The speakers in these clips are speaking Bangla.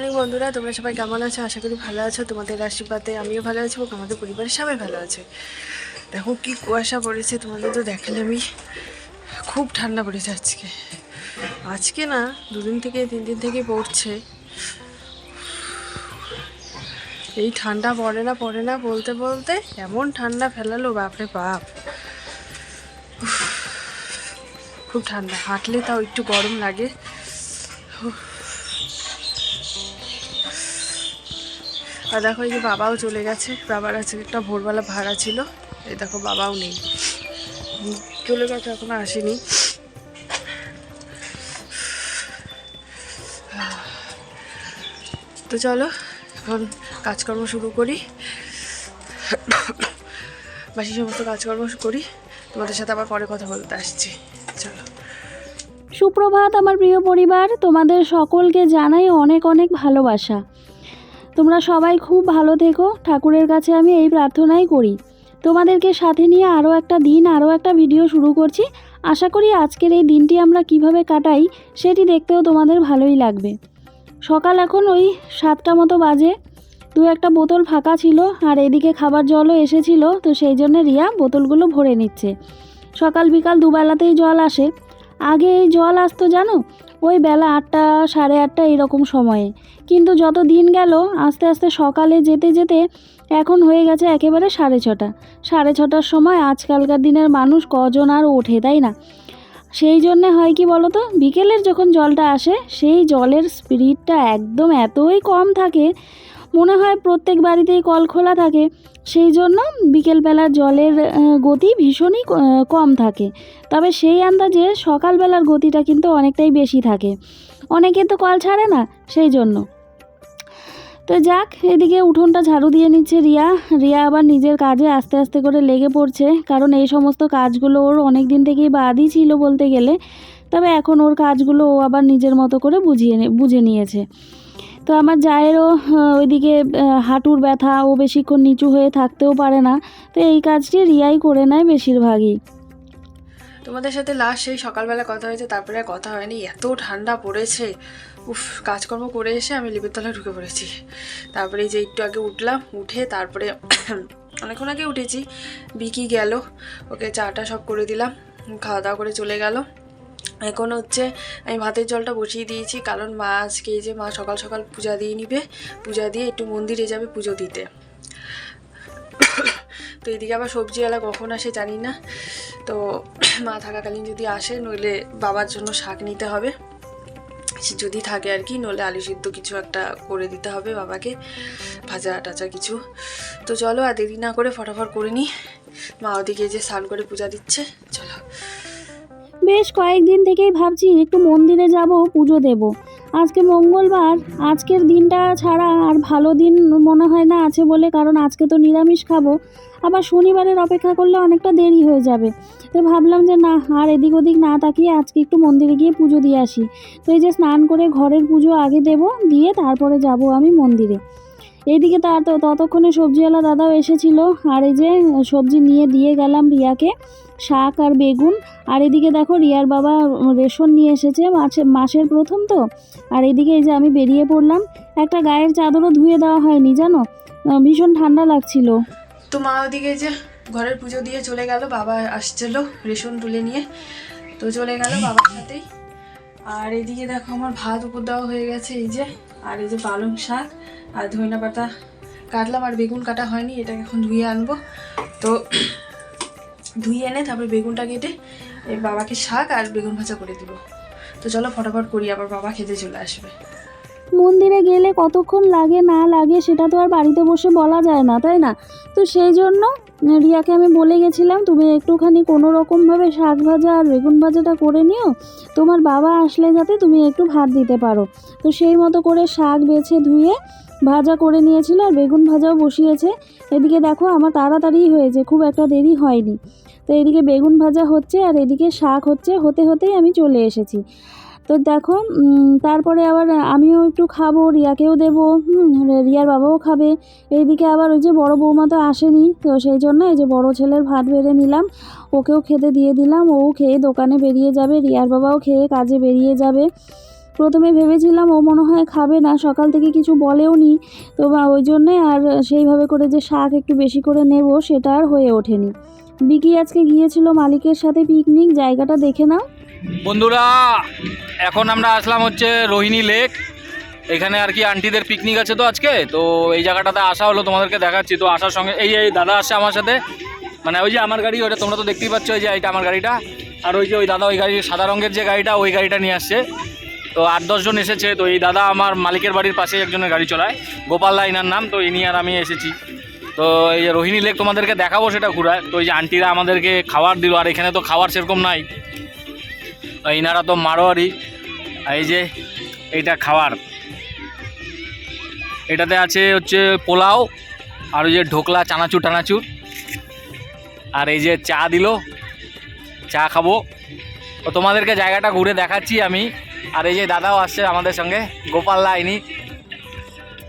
মর্নিং বন্ধুরা, তোমরা সবাই কেমন আছো? আশা করি ভালো আছো। তোমাদের আশীর্বাদে আমিও ভালো আছি এবং আমাদের পরিবারের সবাই ভালো আছে। দেখো কি কুয়াশা পড়েছে, তোমাদের তো দেখালে আমি খুব ঠান্ডা পড়েছে আজকে। আজকে না, দুদিন থেকে তিন দিন থেকে পড়ছে। এই ঠান্ডা পড়ে না পড়ে না বলতে বলতে এমন ঠান্ডা ফেলালো, বাপরে বাপ। খুব ঠান্ডা। হাঁটলে তাও একটু গরম লাগে। আর দেখো এই যে বাবাও চলে গেছে। বাবার আছে একটা ভোরবেলা ভাড়া ছিল। এই দেখো বাবাও নেই। চলে গেছে, এখনও আসেনি। তো চলো, এখন কাজকর্ম শুরু করি। বাসি সমস্ত কাজকর্ম করি। তোমাদের সাথে আবার পরে কথা বলতে আসছি। চলো। সুপ্রভাত আমার প্রিয় পরিবার, তোমাদের সকলকে জানাই অনেক অনেক ভালোবাসা। তোমরা সবাই খুব ভালো থেকো। ঠাকুরের কাছে আমি এই প্রার্থনাই করি। তোমাদেরকে সাথে নিয়ে আরও একটা দিন আরও একটা ভিডিও শুরু করছি। আশা করি আজকের এই দিনটি আমরা কীভাবে কাটাই, সেটি দেখতেও তোমাদের ভালোই লাগবে। সকাল এখন ওই সাতটা মতো বাজে। দু একটা বোতল ফাঁকা ছিল, আর এদিকে খাবার জলও এসেছিল, তো সেই জন্য রিয়া বোতলগুলো ভরে নিচ্ছে। সকাল বিকাল দুবেলাতেই জল আসে। আগে এই জল আসতো জানো ওই বেলা আটটা, সাড়ে আটটা এরকম সময়ে। কিন্তু যত দিন গেল, আস্তে আস্তে সকালে যেতে যেতে এখন হয়ে গেছে একেবারে সাড়ে ছটা। সাড়ে ছটার সময় আজকালকার দিনের মানুষ কজন আর ওঠে, তাই না? সেই জন্যে হয় কি বলো তো বিকেলের যখন জলটা আসে, সেই জলের স্পিরিটটা একদম এতই কম থাকে মনে হয় প্রত্যেক বাড়িতেই কল খোলা থাকে। সেই জন্য বিকেলবেলার জলের গতি ভীষণই কম থাকে। তবে সেই আন্দাজে সকালবেলার গতিটা কিন্তু অনেকটাই বেশি থাকে। অনেকে তো কল ছাড়ে না, সেই জন্য। তো যাক, এদিকে উঠোনটা ঝাড়ু দিয়ে নিচ্ছে রিয়া। রিয়া আবার নিজের কাজে আস্তে আস্তে করে লেগে পড়ছে, কারণ এই সমস্ত কাজগুলো ওর অনেক দিন থেকেই বাদই ছিল বলতে গেলে। তবে এখন ওর কাজগুলো ও আবার নিজের মতো করে বুঝিয়ে বুঝে নিয়েছে। তো আমার জায়েরও ওইদিকে হাঁটুর ব্যথা, ও বেশিক্ষণ নিচু হয়ে থাকতেও পারে না। তো এই কাজটি রিয়াই করে নেয় বেশিরভাগই। তোমাদের সাথে লাস্ট সেই সকালবেলা কথা হয়েছে, তারপরে আর কথা হয়নি। এত ঠান্ডা পড়েছে। উফ, কাজকর্ম করে এসে আমি লিপের তলায় ঢুকে পড়েছি। তারপরে যে একটু আগে উঠলাম, উঠে তারপরে অনেকক্ষণ আগে উঠেছি। বিকি গেল, ওকে চাটা সব করে দিলাম, খাওয়া দাওয়া করে চলে গেল। এখন হচ্ছে আমি ভাতের জলটা বসিয়ে দিয়েছি, কারণ মা আজকে যে মা সকাল সকাল পূজা দিয়ে নিবে, পূজা দিয়ে একটু মন্দিরে যাবে পুজো দিতে। তো এদিকে আবার সবজিওয়ালা কখন আসে জানি না। তো মা থাকাকালীন যদি আসে, নইলে বাবার জন্য শাক নিতে হবে। সে যদি থাকে আর কি, নইলে আলু সিদ্ধ কিছু একটা করে দিতে হবে বাবাকে, ভাজা টাজা কিছু। তো চলো আর দেরি না করে ফটাফট করে নিই। মা ওদিকে যে স্নান করে পূজা দিচ্ছে, চলো। বেশ কয়েকদিন থেকেই ভাবছি একটু মন্দিরে যাব, পুজো দেব। আজকে মঙ্গলবার, আজকের দিনটা ছাড়া আর ভালো দিন মনে হয় না আছে বলে, কারণ আজকে তো নিরামিষ খাব। আবার শনিবারের অপেক্ষা করলে অনেকটা দেরি হয়ে যাবে। তো ভাবলাম যে না, আর এদিক ওদিক না তাকিয়ে আজকে একটু মন্দিরে গিয়ে পুজো দিয়ে আসি। তো এই যে স্নান করে ঘরের পুজো আগে দেব, দিয়ে তারপরে যাব আমি মন্দিরে। এইদিকে তার তো ততক্ষণে সবজিওয়ালা দাদাও এসেছিল। আর এই যে সবজি নিয়ে দিয়ে গেলাম রিয়াকে, শাক আর বেগুন। আর এদিকে দেখো রিয়ার বাবা রেশন নিয়ে এসেছে মাসে মাসের প্রথম তো। আর এদিকে এই যে আমি বেরিয়ে পড়লাম, একটা গায়ের চাদরও ধুয়ে দেওয়া হয়নি, জানো? ভীষণ ঠান্ডা লাগছিল। তো মা ওদিকে যে ঘরের পুজো দিয়ে চলে গেল, বাবা আসছিল রেশন তুলে নিয়ে। তো চলে গেল বাবার সাথেই। আর এদিকে দেখো আমার ভাত উপর দেওয়া হয়ে গেছে, এই যে। আর এই যে পালং শাক আর ধইনা পাতা কাটলাম আর বেগুন কাটা হয়নি, এটাকে এখন ধুয়ে আনব। তো ধুয়ে এনে তারপরে বেগুনটা কেটে এই বাবাকে শাক আর বেগুন ভাজা করে দিব। তো চলো ফটাফট করি, আবার বাবা খেতে চলে আসবে। মন্দিরে গেলে কতক্ষণ লাগে না লাগে সেটা তো আর বাড়িতে বসে বলা যায় না, তাই না? তো সেই জন্য রিয়াকে আমি বলে গেছিলাম, তুমি একটুখানি কোনো রকমভাবে শাক ভাজা আর বেগুন ভাজাটা করে নিও। তোমার বাবা আসলে যাতে তুমি একটু ভাত দিতে পারো। তো সেই মতো করে শাক বেছে ধুয়ে ভাজা করে নিয়েছিল আর বেগুন ভাজাও বসিয়েছে। এদিকে দেখো আমার তাড়াতাড়ি হয়েছে, খুব একটা দেরি হয়নি। তো এদিকে বেগুন ভাজা হচ্ছে আর এদিকে শাক হচ্ছে, হতে হতেই আমি চলে এসেছি। তো দেখো তারপরে আবার আমিও একটু খাব, রিয়াকেও দেবো রিয়ার বাবাও খাবে। এইদিকে আবার ওই যে বড় বৌমা তো আসেনি, তো সেই জন্য এই যে বড় ছেলের ভাত বেড়ে নিলাম, ওকেও খেতে দিয়ে দিলাম, ও খেয়ে দোকানে বেরিয়ে যাবে, রিয়ার বাবাও খেয়ে কাজে বেরিয়ে যাবে। প্রথমে ভেবেছিলাম ও মনে হয় খাবে না, সকাল থেকে কিছু বলেও নি, তো ওই জন্যে আর সেইভাবে করে যে শাক একটু বেশি করে নেব, সেটা আর হয়ে ওঠেনি। বিকি আজকে গিয়েছিল মালিকের সাথে পিকনিক জায়গাটা দেখে নাও। বন্ধুরা, এখন আমরা আসলাম হচ্ছে রোহিণী লেক এখানে আর কি আন্টিদের পিকনিক আছে তো আজকে? তো এই জায়গাটাতে আসা হলো, তোমাদেরকে দেখাচ্ছি। তো আসার সঙ্গে, এই এই দাদা আসছে আমার সাথে। মানে ওই যে আমার গাড়ি ওটা তোমরা তো দেখতেই পাচ্ছ ওই যে এইটা আমার গাড়িটা। আর ওই যে ওই দাদা, ওই গাড়ি, সাদা রঙের যে গাড়িটা, ওই গাড়িটা নিয়ে আসছে। তো আট দশজন এসেছে। তো এই দাদা আমার মালিকের বাড়ির পাশে একজনের গাড়ি চলায়। গোপাল লাইনার নাম, তো ইনি আর আমি এসেছি। তো এই যে রোহিণী লেক তোমাদেরকে দেখাবো সেটা ঘুরায় তো এই যে আন্টিরা আমাদেরকে খাবার দিল, আর এখানে তো খাবার সেরকম নাই। ইনারা তো মারোয়ারি। এই যে এইটা খাবার। এটাতে আছে হচ্ছে পোলাও, আর ওই যে ঢোকলা, চানাচুর, টানাচুর। আর এই যে চা দিল, চা খাব। তো তোমাদেরকে জায়গাটা ঘুরে দেখাচ্ছি আমি। আর এই যে দাদাও আসছে আমাদের সঙ্গে, গোপাল লাইনি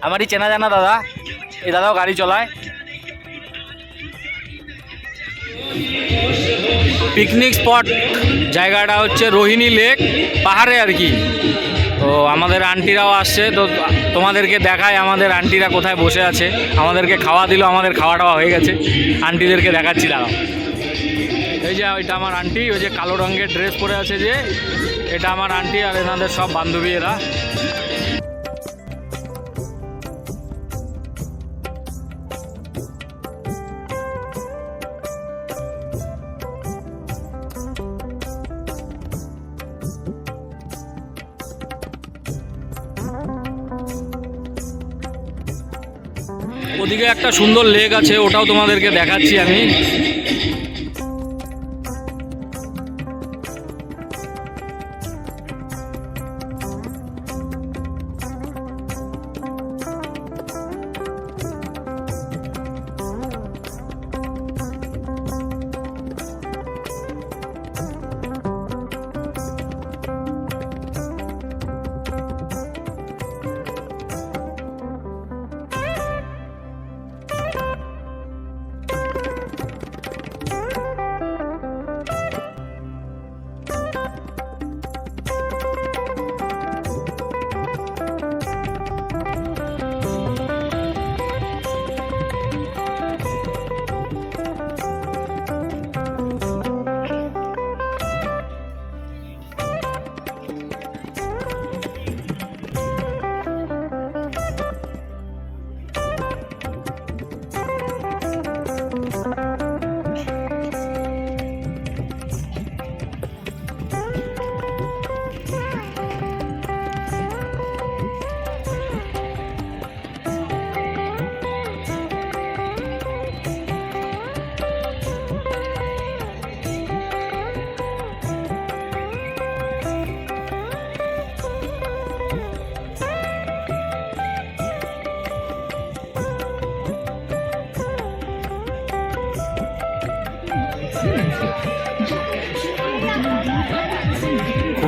আমারই চেনা জানা দাদা। এই দাদাও গাড়ি চলায়। পিকনিক স্পট জায়গাটা হচ্ছে রোহিণী লেক পাহাড়ে আর কি। তো আমাদের আন্টিরাও আসছে, তো তোমাদেরকে দেখায় আমাদের আন্টিরা কোথায় বসে আছে। আমাদেরকে খাওয়া দিল, আমাদের খাওয়া টাওয়া হয়ে গেছে। আন্টিদেরকে দেখাচ্ছি, দাঁড়াও। এই যে ওইটা আমার আন্টি ওই যে কালো রঙের ড্রেস পরে আছে যে, এটা আমার আন্টি আর এনাদের সব বান্ধবী এরা। একটা সুন্দর লেক আছে ওটাও তোমাদেরকে দেখাচ্ছি আমি।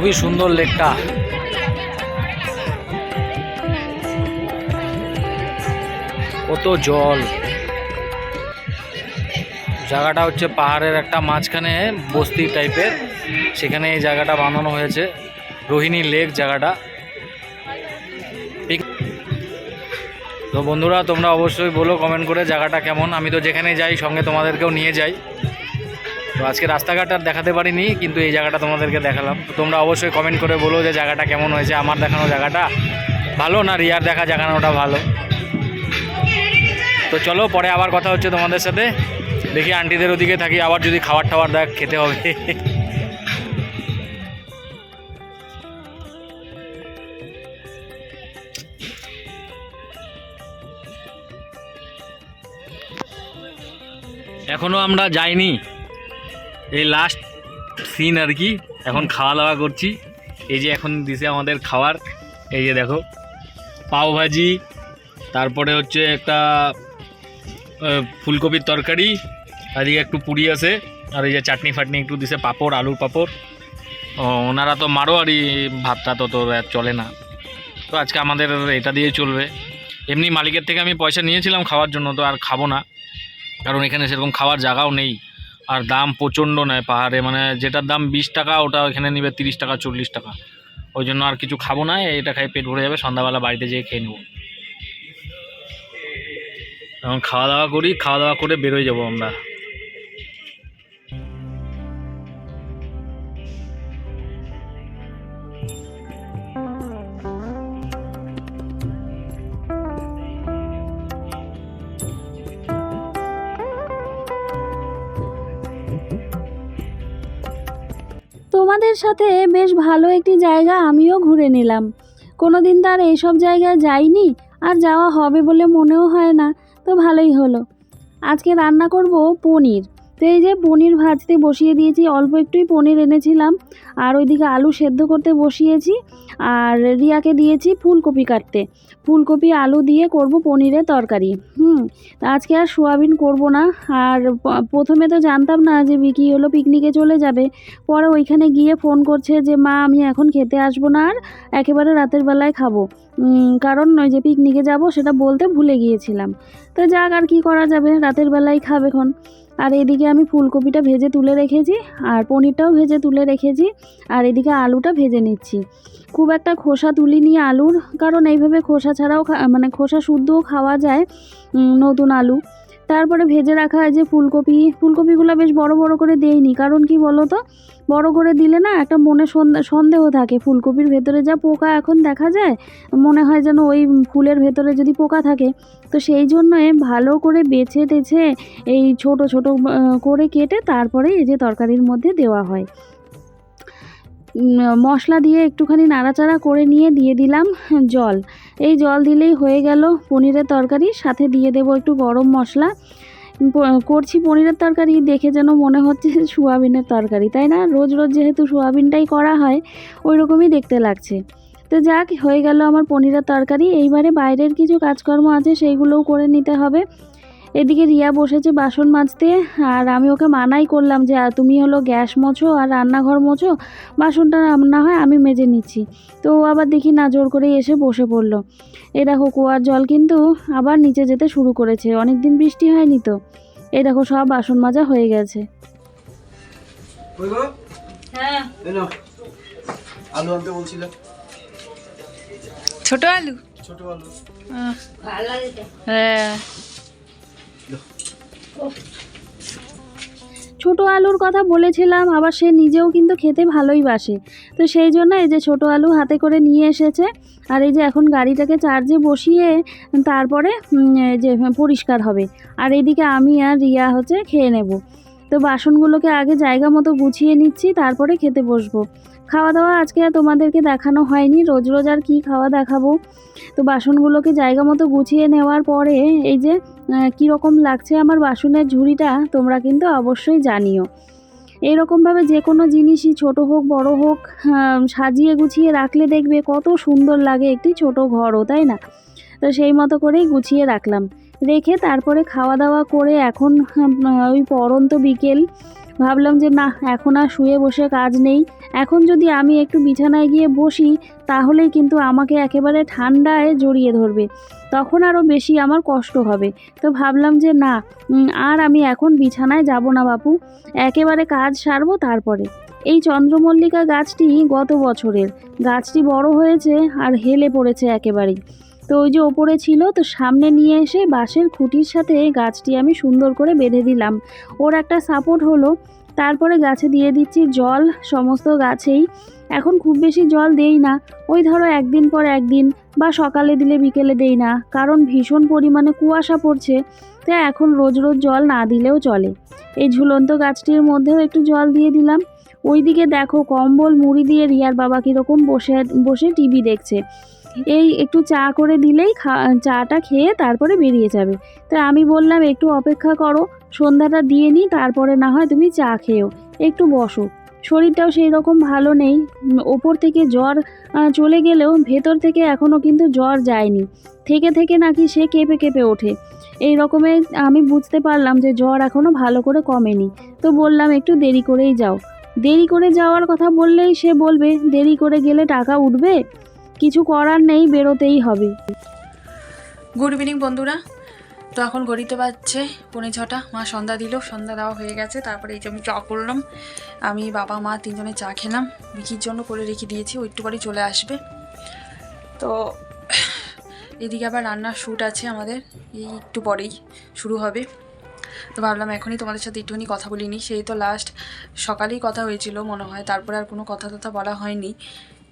খুবই সুন্দর লেকটা। কত জল। জায়গাটা হচ্ছে পাহাড়ের একটা মাঝখানে বস্তি টাইপের। সেখানে এই জায়গাটা বানানো হয়েছে। রোহিণী লেক জায়গাটা। তো বন্ধুরা, তোমরা অবশ্যই বলো কমেন্ট করে জায়গাটা কেমন। আমি তো যেখানে যাই, সঙ্গে তোমাদেরকেও নিয়ে যাই। তো আজকে রাস্তাঘাট আর দেখাতে পারিনি, কিন্তু এই জায়গাটা তোমাদেরকে দেখালাম। তো তোমরা অবশ্যই কমেন্ট করে বলো যে জায়গাটা কেমন হয়েছে, আমার দেখানো জায়গাটা ভালো না রিয়ার দেখা জায়গানোটা ভালো? তো চলো, পরে আবার কথা হচ্ছে তোমাদের সাথে। দেখি আন্টিদের ওদিকে থাকি, আবার যদি খাবার টাবার দেখ, খেতে হবে। এখনও আমরা যাইনি। এই লাস্ট সিন আর কি, এখন খাওয়া দাওয়া করছি। এই যে এখন দিছে আমাদের খাওয়ার এই যে দেখো, পাও ভাজি, তারপরে হচ্ছে একটা ফুলকপির তরকারি আর এদিকে একটু পুরি আছে, আর এই যে চাটনি ফাটনি একটু দিছে পাঁপড়, আলুর পাঁপড়। ওনারা তো মারো আর ভাতটা তো আর চলে না। তো আজকে আমাদের এটা দিয়ে চলবে। এমনি মালিকের থেকে আমি পয়সা নিয়েছিলাম খাওয়ার জন্য, তো আর খাব না। কারণ এখানে সেরকম খাওয়ার জায়গাও নেই। আর দাম প্রচণ্ড নেয় পাহাড়ে মানে যেটার দাম বিশ টাকা, ওটা ওখানে নেবে তিরিশ টাকা, চল্লিশ টাকা। ওই জন্য আর কিছু খাব না, এটা খাই পেট ভরে যাবে, সন্ধ্যাবেলা বাড়িতে যেয়ে খেয়ে নেব। এখন খাওয়া দাওয়া করি, খাওয়া দাওয়া করে বেরোয় যাব আমরা। তোমাদের সাথে বেশ ভালো একটি জায়গা আমিও ঘুরে নিলাম। কোনো দিন তো আর এইসব জায়গায় যাইনি, আর যাওয়া হবে বলে মনেও হয় না, তো ভালোই হলো। আজকে রান্না করব পনির। তো এই যে পনির ভাজতে বসিয়ে দিয়েছি, অল্প একটুই পনির এনেছিলাম। আর ওইদিকে আলু সেদ্ধ করতে বসিয়েছি। আর রিয়াকে দিয়েছি ফুলকপি কাটতে। ফুলকপি, আলু দিয়ে করব পনিরের তরকারি। হুম আজকে আর সোয়াবিন করব না। আর প্রথমে তো জানতাম না যে বিকি হলো পিকনিকে চলে যাবে। পরে ওইখানে গিয়ে ফোন করছে যে, মা, আমি এখন খেতে আসব না আর একেবারে রাতের বেলায় খাব। কারণ ওই যে পিকনিকে যাব সেটা বলতে ভুলে গিয়েছিলাম। তো যাক, আর কি করা যাবে? রাতের বেলায় খাবে এখন আর এদিকে আমি ফুলকপিটা ভেজে তুলে রেখেছি আর পনিরটাও ভেজে তুলে রেখেছি আর এদিকে আলুটা ভেজে নিচ্ছি। খুব একটা খোসা তুলি নিয়ে আলুর, কারণ এইভাবে খোসা ছাড়াও মানে খোসা শুদ্ধও খাওয়া যায় নতুন আলু। তারপরে ভেজে রাখা হয় যে ফুলকপি। ফুলকপিগুলো বেশ বড় বড় করে দেইনি। কারণ কি বলো তো বড় করে দিলে না একটা মনে সন্দেহ থাকে। ফুলকপির ভেতরে যা পোকা এখন দেখা যায়, মনে হয় যেন ওই ফুলের ভেতরে যদি পোকা থাকে। তো সেই জন্য ভালো করে বেছে টেছে এই ছোট ছোট করে কেটে তারপরে এই যে তরকারির মধ্যে দেওয়া হয়। মশলা দিয়ে একটুখানি নাড়াচাড়া করে নিয়ে দিয়ে দিলাম জল। এই জল দিলেই হয়ে গেল পনিরের তরকারি। সাথে দিয়ে দেবো একটু গরম মশলা। করছি পনিরের তরকারি, দেখে যেন মনে হচ্ছে সোয়াবিনের তরকারি, তাই না? রোজ রোজ যেহেতু সোয়াবিনটাই করা হয়, ওই রকমই দেখতে লাগছে। তো যাক, হয়ে গেল আমার পনিরের তরকারি। এইবারে বাইরের কিছু কাজকর্ম আছে, সেইগুলোও করে নিতে হবে। এদিকে রিয়া বসেছে বাসন মাজতে আর আমি ওকে মানাই করলাম যে তুমি হলো গ্যাস মোছো আর রান্নাঘর মোছো বাসনটা না হয় আমি মেজে নিচ্ছি। তো ও আবার দেখি না জোর করে এসে বসে পড়ল। এ দেখো কুয়ার জল কিন্তু আবার নিচে যেতে শুরু করেছে অনেক দিন বৃষ্টি হয়নি তো। এই দেখো সব বাসন মাজা হয়ে গেছে। হ্যাঁ। আলু আনতে বলছিলে। ছোট আলু? ছোট আলু। হ্যাঁ। ছোট আলুর কথা বলেছিলাম, আবার সে নিজেও কিন্তু খেতে ভালোই বাসে। তো সেই জন্য এই যে ছোট আলু হাতে করে নিয়ে এসেছে, আর এই যে এখন গাড়িটাকে চার্জে বসিয়ে তারপরে যে পরিষ্কার হবে। আর এদিকে আমি আর রিয়া হচ্ছে খেয়ে নেব। তো বাসনগুলোকে আগে জায়গা মতো গুছিয়ে নিচ্ছি, তারপরে খেতে বসবো। খাওয়া দাওয়া আজকে আর তোমাদেরকে দেখানো হয়নি, রোজ রোজ আর কী খাওয়া দেখাবো। তো বাসনগুলোকে জায়গা মতো গুছিয়ে নেওয়ার পরে এই যে কীরকম লাগছে আমার বাসনের ঝুড়িটা, তোমরা কিন্তু অবশ্যই জানিও। এইরকমভাবে যে কোনো জিনিসই ছোট হোক, বড় হোক সাজিয়ে গুছিয়ে রাখলে দেখবে কত সুন্দর লাগে একটি ছোট ঘরও, তাই না? তো সেই মতো করেই গুছিয়ে রাখলাম। রেখে তারপরে খাওয়া দাওয়া করে এখন ওই পরন্ত বিকেল। ভাবলাম যে না, এখন আর শুয়ে বসে কাজ নেই। এখন যদি আমি একটু বিছানায় গিয়ে বসি, তাহলেই কিন্তু আমাকে একেবারে ঠান্ডায় জড়িয়ে ধরবে। তখন আরও বেশি আমার কষ্ট হবে। তো ভাবলাম যে না আর আমি এখন বিছানায় যাব না বাপু। একেবারে কাজ সারবো তারপরে। এই চন্দ্রমল্লিকা গাছটি গত বছরের। গাছটি বড় হয়েছে আর হেলে পড়েছে একেবারেই। তো ওই যে ওপরে ছিল, তো সামনে নিয়ে এসে বাঁশের খুঁটির সাথে গাছটি আমি সুন্দর করে বেঁধে দিলাম। ওর একটা সাপোর্ট হলো, তারপরে গাছে দিয়ে দিচ্ছি জল, সমস্ত গাছেই। এখন খুব বেশি জল দেই না, ওই ধরো একদিন পর একদিন বা সকালে দিলে বিকেলে দেই না, কারণ ভীষণ পরিমাণে কুয়াশা পড়ছে তাই এখন রোজ রোজ জল না দিলেও চলে। এই ঝুলন্ত গাছটির মধ্যেও একটু জল দিয়ে দিলাম। ওইদিকে দেখো কম্বল, মুড়ি দিয়ে রিয়ার বাবা কীরকম বসে বসে টিভি দেখছে। এই একটু চা করে দিলেই চাটা খেয়ে তারপরে বেরিয়ে যাবে। তো আমি বললাম, একটু অপেক্ষা করো, সন্ধ্যাটা দিয়ে নিই, তারপরে না হয় তুমি চা খেও একটু বসো। শরীরটাও সেই রকম ভালো নেই। ওপর থেকে জ্বর চলে গেলেও ভেতর থেকে এখনও কিন্তু জ্বর যায়নি। থেকে থেকে নাকি সে কেঁপে কেঁপে ওঠে। এই রকমের আমি বুঝতে পারলাম যে জ্বর এখনও ভালো করে কমেনি। তো বললাম, একটু দেরি করেই যাও। দেরি করে যাওয়ার কথা বললেই সে বলবে, দেরি করে গেলে টাকা উঠবে? কিছু করার নেই, বেরোতেই হবে। গুড ইভিনিং বন্ধুরা। তো এখন গড়িতে বাজছে পৌনে ছটা। মা সন্ধ্যা দিল, সন্ধ্যা দেওয়া হয়ে গেছে। তারপরে এই যে আমি চা করলাম। আমি বাবা, মা তিনজনে চা খেলাম। বিকির জন্য করে রেখে দিয়েছি, ও একটু পরেই চলে আসবে। তো এদিকে আবার রান্নার শ্যুট আছে আমাদের। এই একটু পরেই শুরু হবে। তো ভাবলাম এখনই তোমাদের সাথে একটুখানি কথা বলিনি। সেই তো লাস্ট সকালেই কথা হয়েছিল মনে হয়। তারপরে আর কোনো কথা টথা বলা হয়নি।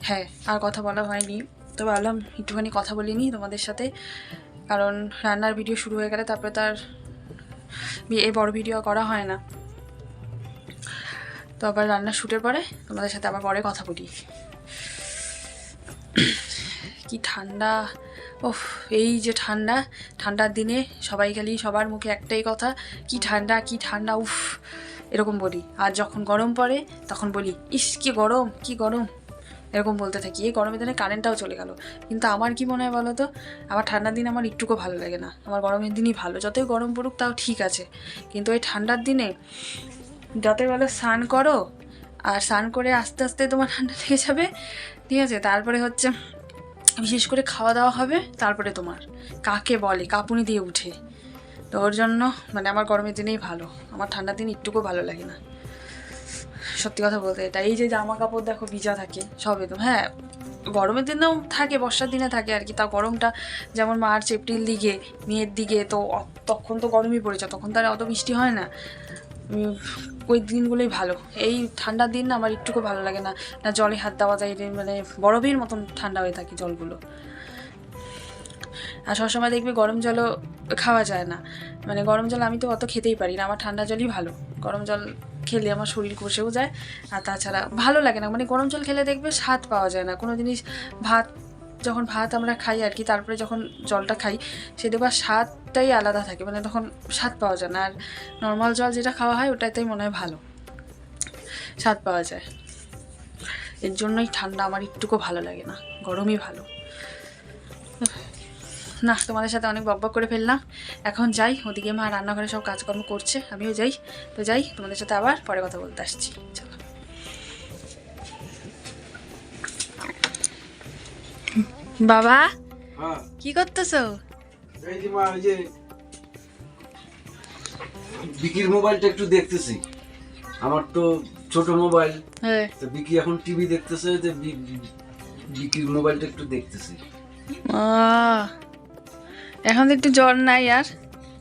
হ্যাঁ আর কথা বলা হয়নি। তো ভাবলাম একটুখানি কথা বলিনি তোমাদের সাথে। কারণ রান্নার ভিডিও শুরু হয়ে গেলে তারপরে তার এই বড় ভিডিও করা হয় না। তো আবার রান্নার শ্যুটের পরে তোমাদের সাথে আবার পরে কথা বলি। কি ঠান্ডা। ওফ এই যে ঠান্ডা। ঠান্ডার দিনে সবাই খালি সবার মুখে একটাই কথা, কি ঠান্ডা কি ঠান্ডা, উফ, এরকম বলি। আর যখন গরম পড়ে তখন বলি, ইস, কি গরম কি গরম। এরকম বলতে থাকি। এই গরমের দিনে কারেন্টটাও চলে গেল। কিন্তু আমার কি মনে হয় বলো তো? আমার ঠান্ডার দিন আমার একটুকু ভালো লাগে না। আমার গরমের দিনই ভালো। যতই গরম পড়ুক, তাও ঠিক আছে। কিন্তু ওই ঠান্ডার দিনে যতই বলো স্নান করো, আর স্নান করে আস্তে আস্তে তোমার ঠান্ডা লেগে যাবে, ঠিক আছে? তারপরে হচ্ছে বিশেষ করে খাওয়া দাওয়া হবে, তারপরে তোমার। কাকে বলে? কাঁপুনি দিয়ে উঠে। তো ওর জন্য মানে আমার গরমের দিনেই ভালো। আমার ঠান্ডার দিন একটুকু ভালো লাগে না। সত্যি কথা বলতে এটা এই যে জামা কাপড় দেখো, ভিজা থাকে, সব একদম হ্যাঁ গরমের দিনেও থাকে, বর্ষার দিনে থাকে আর কি তা গরমটা যেমন মার্চ, এপ্রিল দিকে, মেয়ের দিকে, তো তখন তো গরমই পড়েছে, তখন তার অত বৃষ্টি হয় না। ওই দিনগুলোই ভালো। এই ঠান্ডার দিন না আমার একটুকু ভালো লাগে না না জলে হাত দেওয়া যায় মানে বরফের মতন ঠান্ডা হয়ে থাকে জলগুলো। আর সবসময় দেখবে গরম জলও খাওয়া যায় না। মানে গরম জল আমি তো অত খেতেই পারি না, আমার ঠান্ডা জলই ভালো। গরম জল খেলে আমার শরীর কষেও যায়। আর তাছাড়া ভালো লাগে না। মানে গরম জল খেলে দেখবে স্বাদ পাওয়া যায় না। কোনো জিনিস ভাত, যখন ভাত আমরা খাই আর কি, তারপরে যখন জলটা খাই, সে দেখবার স্বাদটাই আলাদা থাকে। মানে তখন স্বাদ পাওয়া যায় না। আর নর্মাল জল যেটা খাওয়া হয়, ওটাতেই মনে হয় ভালো। স্বাদ পাওয়া যায়। এর জন্যই ঠান্ডা আমার একটুকু ভালো লাগে না। গরমই ভালো। না তোমাদের সাথে অনেক বকবক করে ফেললাম। এখন যাই ওদিকে মা রান্নাঘরে সব কাজকর্ম করছে আমিও যাই। তো যাই তোমাদের সাথে আবার পরে কথা বলতে আসছি। চলো। বাবা হ্যাঁ। কি করতেছো? বিকির মোবাইলটা একটু দেখতেছি। আমার তো ছোট মোবাইল। হ্যাঁ। তো বিকি এখন টিভি দেখতেছে যে বিকির মোবাইলটা একটু দেখতেছি। আহ, এখন তো একটু জ্বর নাই আর।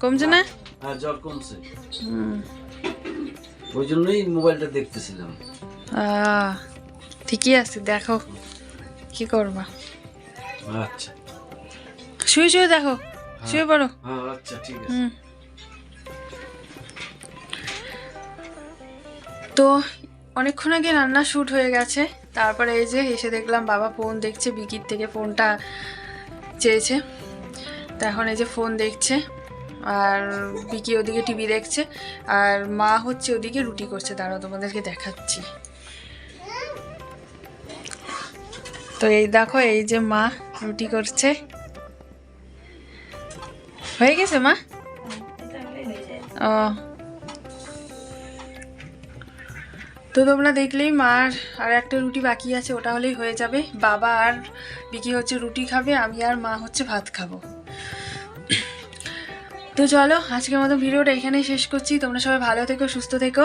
কমছে না? হ্যাঁ জ্বর কমছে। হুম। ওই জন্যই মোবাইলটা দেখতেছিলাম। ঠিকই আছে দেখো কি করবা। আচ্ছা। শুয়ে শুয়ে দেখো শুয়ে পড়ো। হ্যাঁ আচ্ছা ঠিক আছে। তো অনেকক্ষণ আগে রান্না শ্যুট হয়ে গেছে তারপরে এই যে এসে দেখলাম বাবা ফোন দেখছে বিকির থেকে ফোনটা চেয়েছে। তো এখন এই যে ফোন দেখছে, আর বিকি ওদিকে টিভি দেখছে, আর মা হচ্ছে ওদিকে রুটি করছে। দাঁড়াও, তোমাদেরকে দেখাচ্ছি। তো এই দেখো, এই যে মা রুটি করছে। হয়ে গেছে মা? ও। তো তোমরা দেখলেই মার আর একটা রুটি বাকি আছে, ওটা হলেই হয়ে যাবে। বাবা আর বিকি হচ্ছে রুটি খাবে, আমি আর মা হচ্ছে ভাত খাব। তো চলো, আজকের মতো ভিডিওটা এখানেই শেষ করছি। তোমরা সবাই ভালো থেকো, সুস্থ থেকো।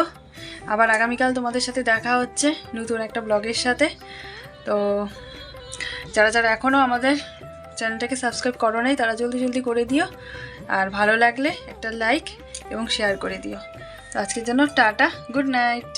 আবার আগামীকাল তোমাদের সাথে দেখা হচ্ছে নতুন একটা ব্লগের সাথে। তো যারা যারা এখনও আমাদের চ্যানেলটাকে সাবস্ক্রাইব করো নাই, তারা জলদি জলদি করে দিও। আর ভালো লাগলে একটা লাইক এবং শেয়ার করে দিও। তো আজকের জন্য টাটা, গুড নাইট।